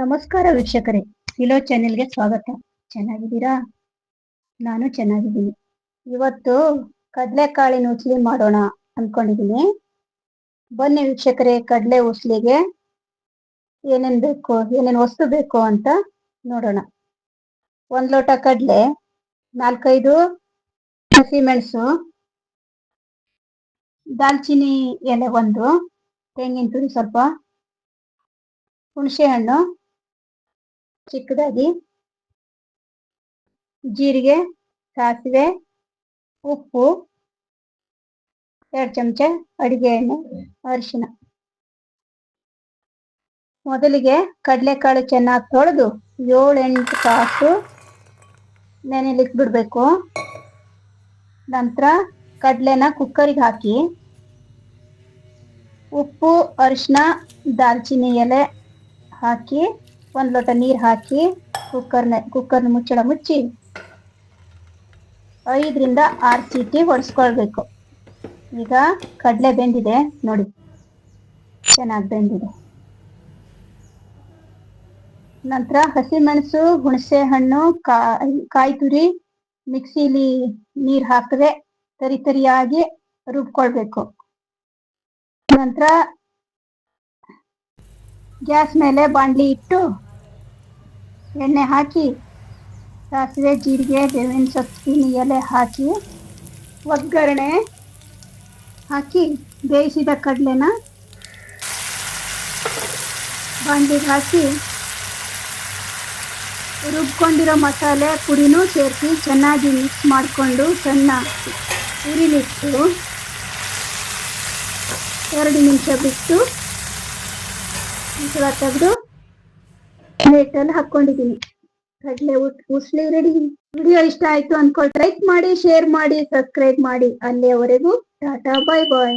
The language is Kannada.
ನಮಸ್ಕಾರ ವೀಕ್ಷಕರೇ. ಇಲೋ ಚಾನೆಲ್ಗೆ ಸ್ವಾಗತ. ಚೆನ್ನಾಗಿದ್ದೀರಾ? ನಾನು ಚೆನ್ನಾಗಿದ್ದೀನಿ. ಇವತ್ತು ಕಡಲೆಕಾಳಿನ ಉಸ್ಲಿ ಮಾಡೋಣ ಅನ್ಕೊಂಡಿದ್ದೀನಿ. ಬನ್ನಿ ವೀಕ್ಷಕರೇ, ಕಡಲೆ ಉಸ್ಲಿಗೆ ಏನೇನ್ ಬೇಕು, ಏನೇನ್ ವಸ್ತು ಬೇಕು ಅಂತ ನೋಡೋಣ. ಒಂದ್ ಲೋಟ ಕಡಲೆ, ನಾಲ್ಕೈದು ಹಸಿಮೆಣಸು ದಾಲ್ಚಿನ್ನಿ ಎಲೆ ಒಂದು, ತೆಂಗಿನ ತುರಿ ಸ್ವಲ್ಪ ಹುಣಸೆ ಹಣ್ಣು ಚಿಕ್ಕದಾಗಿ ಜೀರಿಗೆ, ಸಾಸಿವೆ, ಉಪ್ಪು, ಎರಡು ಚಮಚ ಅಡಿಗೆ ಎಣ್ಣೆ ಅರಿಶಿನ ಮೊದಲಿಗೆ ಕಡಲೆಕಾಳು ಚೆನ್ನಾಗಿ ತೊಳೆದು ಏಳು ಎಂಟು ತಾಸು ನೆನೆಲಿಕ್ಕೆ ಬಿಡಬೇಕು ನಂತರ ಕಡಲೆನ ಕುಕ್ಕರಿಗೆ ಹಾಕಿ, ಉಪ್ಪು ಅರಿಶಿನ ದಾಲ್ಚಿನ್ನಿ ಎಲೆ ಹಾಕಿ ಒಂದು ಲೋಟ ನೀರು ಹಾಕಿ ಕುಕ್ಕರ್ನ ಕುಕ್ಕರ್ನ ಮುಚ್ಚಳ ಮುಚ್ಚಿ ಐದರಿಂದ ಆರ್ ಸೀಟಿ ಹೊಡ್ಸ್ಕೊಳ್ಬೇಕು ಈಗ ಕಡಲೆ ಬೆಂದಿದೆ ನೋಡಿ. ಚೆನ್ನಾಗಿ ಬೆಂದಿದೆ. ನಂತರ ಹಸಿಮೆಣಸು ಹುಣಸೆ ಹಣ್ಣು ಕಾಯಿ ತುರಿ ಮಿಕ್ಸಿಲಿ ನೀರ್ ಹಾಕದೆ ತರಿ ತರಿಯಾಗಿ ರುಬ್ಕೊಳ್ಬೇಕು. ನಂತರ ಗ್ಯಾಸ್ ಮೇಲೆ ಬಾಂಡ್ಲಿ ಇಟ್ಟು ಎಣ್ಣೆ ಹಾಕಿ, ಸಾಸಿವೆ, ಜೀರಿಗೆ, ಬೇವಿನ ಸೊಪ್ಪಿನ ಎಲೆ ಹಾಕಿ, ಒಗ್ಗರಣೆ ಹಾಕಿ, ಬೇಯಿಸಿದ ಕಡಲೆನ ಬಾಂಡಿಗೆ ಹಾಕಿ, ರುಬ್ಕೊಂಡಿರೋ ಮಸಾಲೆ, ಪುಡಿನೂ ಸೇರಿಸಿ ಚೆನ್ನಾಗಿ ಮಿಕ್ಸ್ ಮಾಡಿಕೊಂಡು ಸಣ್ಣ ಉರಿಲಿಟ್ಟು ಎರಡು ನಿಮಿಷ ಬಿಟ್ಟು ಮುಚ್ಚಳ ತೆಗೆದು ಪ್ಲೇಟಲ್ಲಿ ಹಾಕೊಂಡಿದೀನಿ ಕಡಲೆ ಉಸ್ಲಿ ರೆಡಿ ವಿಡಿಯೋ ಇಷ್ಟ ಆಯ್ತು ಅನ್ಕೊಳ್ ಲೈಕ್ ಮಾಡಿ ಶೇರ್ ಮಾಡಿ ಸಬ್ಸ್ಕ್ರೈಬ್ ಮಾಡಿ. ಅಲ್ಲಿಯವರೆಗೂ ಟಾಟಾ ಬಾಯ್ ಬಾಯ್